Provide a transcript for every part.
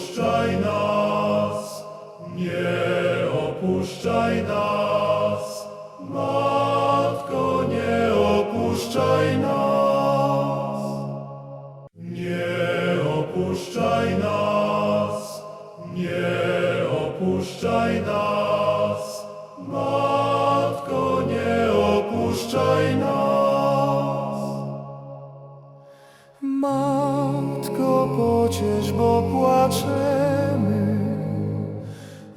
opuszczaj nas, nie opuszczaj nas, Matko, nie opuszczaj nas, nie opuszczaj nas, nie opuszczaj nas, Matko, Matko, pociesz, bo płaczemy.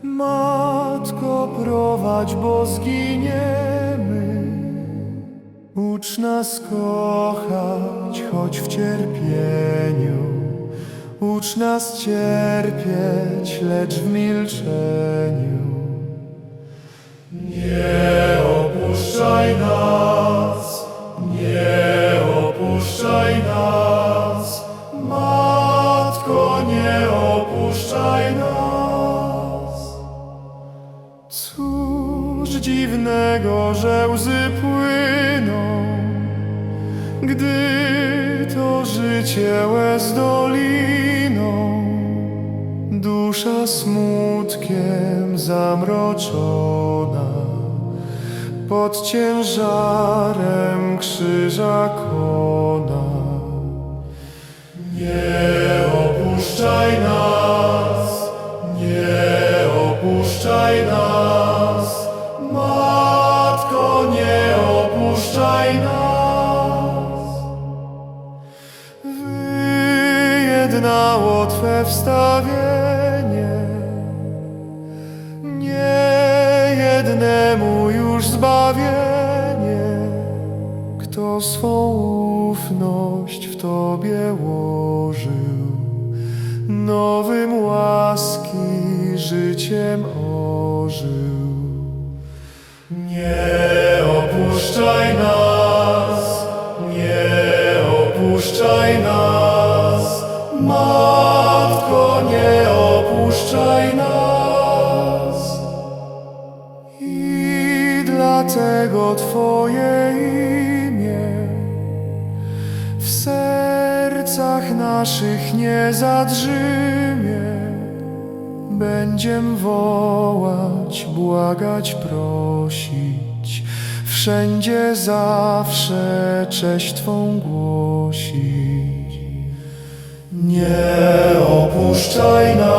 Matko, prowadź, bo zginiemy. Ucz nas kochać, choć w cierpieniu. Ucz nas cierpieć, lecz w milczeniu. Nie opuszczaj nas, nie opuszczaj nas, Matko, nie opuszczaj nas. Cóż dziwnego, że łzy płyną, gdy to życie łez doliną, dusza smutkiem zamroczona, pod ciężarem krzyża. Nie opuszczaj nas, nie opuszczaj nas, Matko, nie opuszczaj nas. wyjednało Twe wstawienie. Nie jednemu już zbawienie, kto swą ufność w Tobie łożył, nowym łaski życiem ożył. Nie opuszczaj nas, nie opuszczaj nas, Matko, nie opuszczaj nas. I dlatego Twoje imię sercach naszych nie zadrzymie. Będziem wołać, błagać, prosić, wszędzie zawsze cześć Twą głosić. Nie opuszczaj nas,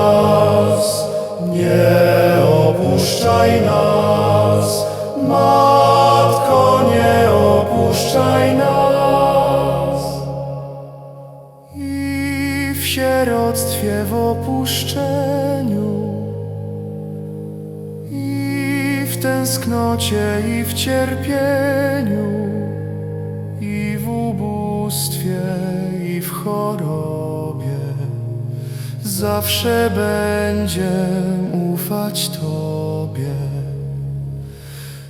sieroctwie w opuszczeniu I w tęsknocie i w cierpieniu I w ubóstwie i w chorobie. Zawsze będzie ufać Tobie.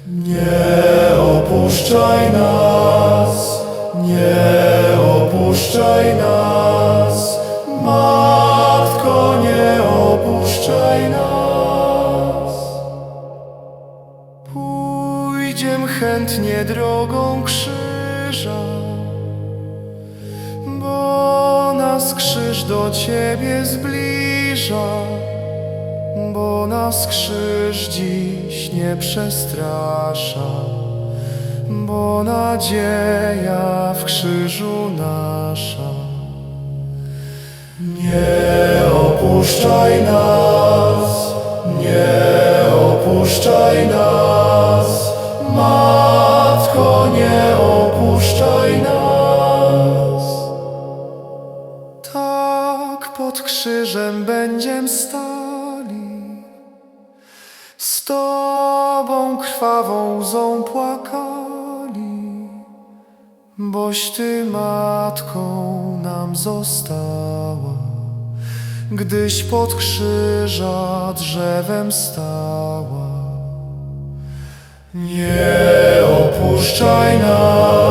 Nie opuszczaj nas, nie opuszczaj nas, chętnie drogą krzyża, bo nas krzyż do Ciebie zbliża, bo nas krzyż dziś nie przestrasza, bo nadzieja w krzyżu nasza. Nie opuszczaj nas, nie opuszczaj nas, opuszczaj nas. Tak pod krzyżem będziem stali, z Tobą krwawą łzą płakali, boś Ty matką nam została, gdyś pod krzyża drzewem stała. Nie opuszczaj nas,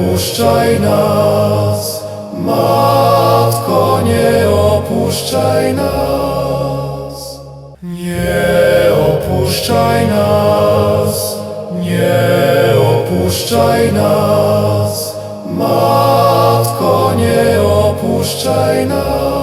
opuszczaj nas, Matko, nie opuszczaj nas. Nie opuszczaj nas, nie opuszczaj nas, Matko, nie opuszczaj nas.